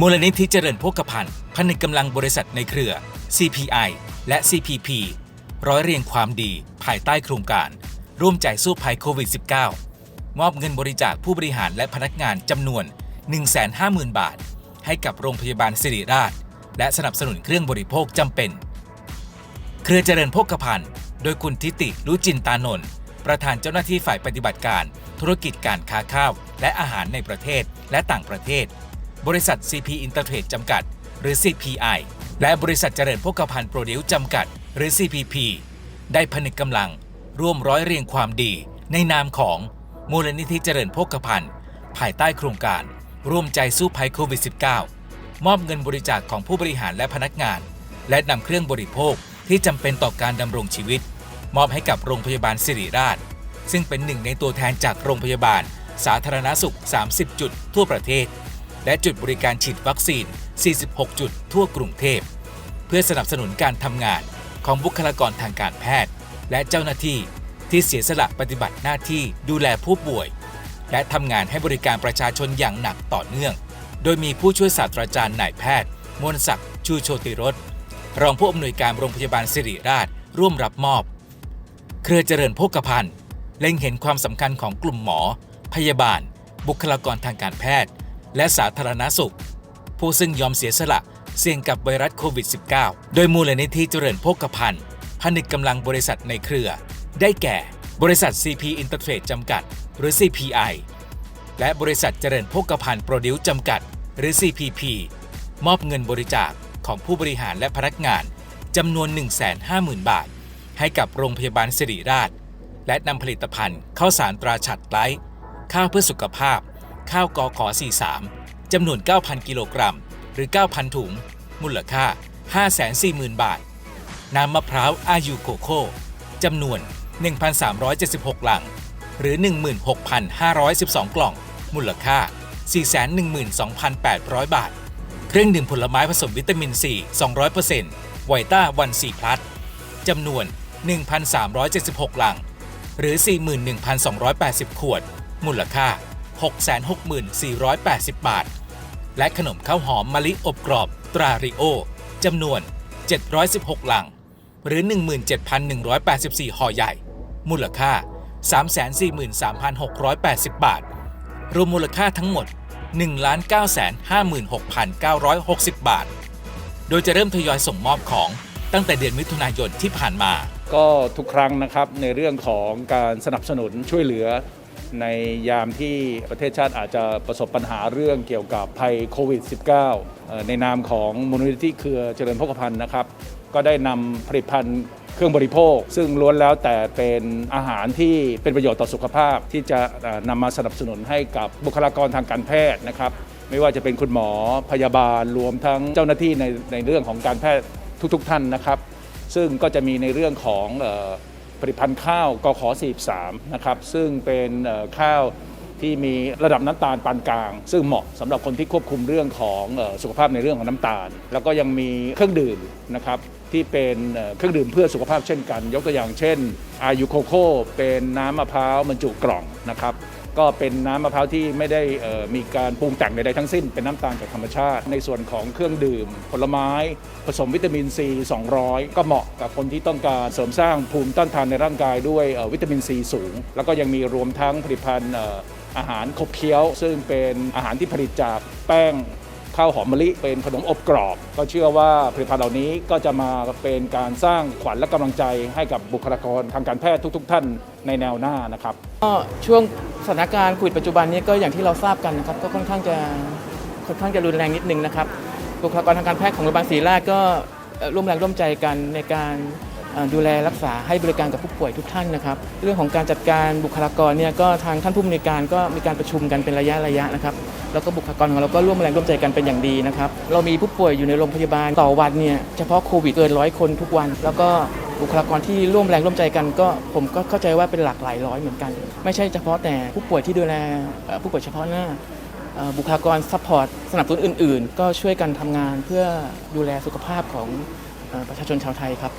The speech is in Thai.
มูลนิธิเจริญโภคภัณฑ์ผนึกกำลังบริษัทในเครือ CPI และ CPP ร้อยเรียงความดีภายใต้โครงการ ร่วมใจสู้ภัยโควิด -19 มอบเงินบริจาคผู้บริหารและพนักงานจำนวน 150,000 บาท ให้กับโรงพยาบาลสิริราช และสนับสนุนเครื่องบริโภคจำเป็น เครือเจริญโภคภัณฑ์ โดยคุณทิติรุจินตานนท์ประธานเจ้าหน้าที่ฝ่ายปฏิบัติการ ธุรกิจการค้าข้าว และอาหารในประเทศและต่างประเทศ บริษัท CP Intertrade จำกัด หรือ CPI และบริษัทเจริญโภคภัณฑ์โปรดิวจำกัด หรือ CPP ได้ผนึกกำลังร่วมร้อยเรียงความดี ในนามของมูลนิธิเจริญโภคภัณฑ์ภายใต้โครงการ ร่วมใจสู้ภัยโควิด -19 มอบเงินบริจาคของผู้บริหารและพนักงาน และนำเครื่องบริโภคที่จำเป็นต่อการดำรงชีวิต มอบให้กับโรงพยาบาลสิริราช ซึ่งเป็นหนึ่งในตัวแทนจากโรงพยาบาล สาธารณสุข 30 จุดทั่วประเทศ และจุดบริการฉีดวัคซีน 46 จุดทั่วกรุงเทพ เพื่อสนับสนุนการทำงานของบุคลากรทางการแพทย์ และเจ้าหน้าที่ที่เสียสละปฏิบัติหน้าที่ดูแลผู้ป่วย และทำงานให้บริการประชาชนอย่างหนักต่อเนื่อง โดยมีผู้ช่วยศาสตราจารย์นายแพทย์ มวลศักดิ์ชูโชติรสรองผู้อำนวยการโรงพยาบาลสิริราช ร่วมรับมอบ เครือเจริญโภคภัณฑ์เล็งเห็นความสำคัญของกลุ่มหมอ พยาบาล บุคลากรทางการแพทย์ และสาธารณสุข ผู้ซึ่งยอมเสียสละเสี่ยงกับไวรัสโควิด -19 โดยมูลนิธิเจริญโภคภัณฑ์ผนึกกำลังบริษัทในเครือ ได้แก่ บริษัท CP Intertrade จำกัด หรือ CPI และบริษัทเจริญโภคภัณฑ์โปรดิวจำกัด หรือ CPP มอบเงินบริจาคของผู้บริหารและพนักงานจำนวน 150,000 บาท ให้กับโรงพยาบาลสิริราช และนำผลิตภัณฑ์ข้าวสารตราฉัดไลท์ข้าวเพื่อสุขภาพ ข้าวกอขอ43 จำนวน 9,000 กิโลกรัม หรือ 9,000 ถุง มูลค่า 540,000 บาท น้ำมะพร้าวอายูโกโค่จำนวน 1,376 ลัง หรือ 16,512 กล่อง มูลค่า 412,800 บาท เครื่องดื่มผลไม้ผสมวิตามินซี200%ไวต้าวันซีพลัสจำนวน 1,376 ลัง หรือ 41,280 ขวด มูลค่า 660,480 บาท และขนมข้าวหอมมะลิอบกรอบตราริโอจำนวน 716 ลัง หรือ 17,184ห่อใหญ่ มูลค่า 343,680 บาท รวมมูลค่าทั้งหมด 1,956,960 บาท โดยจะเริ่มทยอยส่งมอบของตั้งแต่เดือนมิถุนายนที่ผ่านมา ก็ทุกครั้งนะครับในเรื่องของการสนับสนุนช่วยเหลือ ในยามที่ประเทศชาติอาจจะประสบปัญหาเรื่องเกี่ยวกับภัยโควิด -19 ในนามของมูลนิธิเครือเจริญโภคภัณฑ์นะครับ ก็ได้นำผลิตภัณฑ์เครื่องบริโภค ซึ่งล้วนแล้วแต่เป็นอาหารที่เป็นประโยชน์ต่อสุขภาพ ที่จะนำมาสนับสนุนให้กับบุคลากรทางการแพทย์นะครับ ไม่ว่าจะเป็นคุณหมอพยาบาลรวมทั้งเจ้าหน้าที่ในในเรื่องของการแพทย์ทุกๆ ท่านนะครับ ซึ่งก็จะมีในเรื่องของ ผลิตภัณฑ์ข้าวกข43นะครับซึ่งเป็นข้าวที่มีระดับน้ำตาลปานกลาง ซึ่งเหมาะสำหรับคนที่ควบคุมเรื่องของสุขภาพในเรื่องของน้ำตาล แล้วก็ยังมีเครื่องดื่มนะครับที่เป็นเอ่อเครื่องดื่มเพื่อสุขภาพเช่นกัน ยกตัวอย่างเช่นอายุโคโค่เป็นน้ำมะพร้าวบรรจุกล่องนะครับ ก็เป็นน้ำมะพร้าวที่ไม่ได้มีการปรุงแต่งใดๆทั้งสิ้น เป็นน้ำตาลจากธรรมชาติ ในส่วนของเครื่องดื่ม ผลไม้ ผสมวิตามินซี 200 ก็เหมาะกับคนที่ต้องการเสริมสร้างภูมิต้านทานในร่างกายด้วยวิตามินซีสูง แล้วก็ยังมีรวมทั้งผลิตภัณฑ์เอ่ออาหารขบเคี้ยว ซึ่งเป็นอาหารที่ผลิตจากแป้ง ข้าวหอมมะลิเป็นขนมอบกรอบ ก็เชื่อว่าผลิตภัณฑ์เหล่านี้ก็จะมาเป็นการสร้างขวัญและกำลังใจให้กับบุคลากรทางการแพทย์ทุก ๆ ท่านในแนวหน้านะครับก็ช่วงสถานการณ์โควิดปัจจุบันนี้ก็อย่างที่เราทราบกันนะครับก็ค่อนข้างจะค่อนข้างจะรุนแรงนิดนึงนะครับบุคลากรทางการแพทย์ของโรงพยาบาลศรีราชก็ร่วมแรงร่วมใจกันในการ ดูแลรักษาให้บริการกับผู้ป่วยทุกท่านนะครับ เรื่องของการจัดการบุคลากรเนี่ยก็ทางท่านผู้อำนวยการก็มีการประชุมกันเป็นระยะระยะนะครับแล้วก็บุคลากรของเราก็ร่วมแรงร่วมใจกันเป็นอย่างดีนะครับเรามีผู้ป่วยอยู่ในโรงพยาบาลต่อวันเนี่ยเฉพาะโควิดเกินร้อยคนทุกวัน แล้วก็บุคลากรที่ร่วมแรงร่วมใจกันก็ผมก็เข้าใจว่าเป็นหลักหลายร้อยเหมือนกัน ไม่ใช่เฉพาะแต่ผู้ป่วยที่ดูแลผู้ป่วยเฉพาะหน้าบุคลากรซัพพอร์ตสนับสนุนอื่น ๆ ก็ช่วยกันทำงานเพื่อดูแลสุขภาพของประชาชนชาวไทยครับ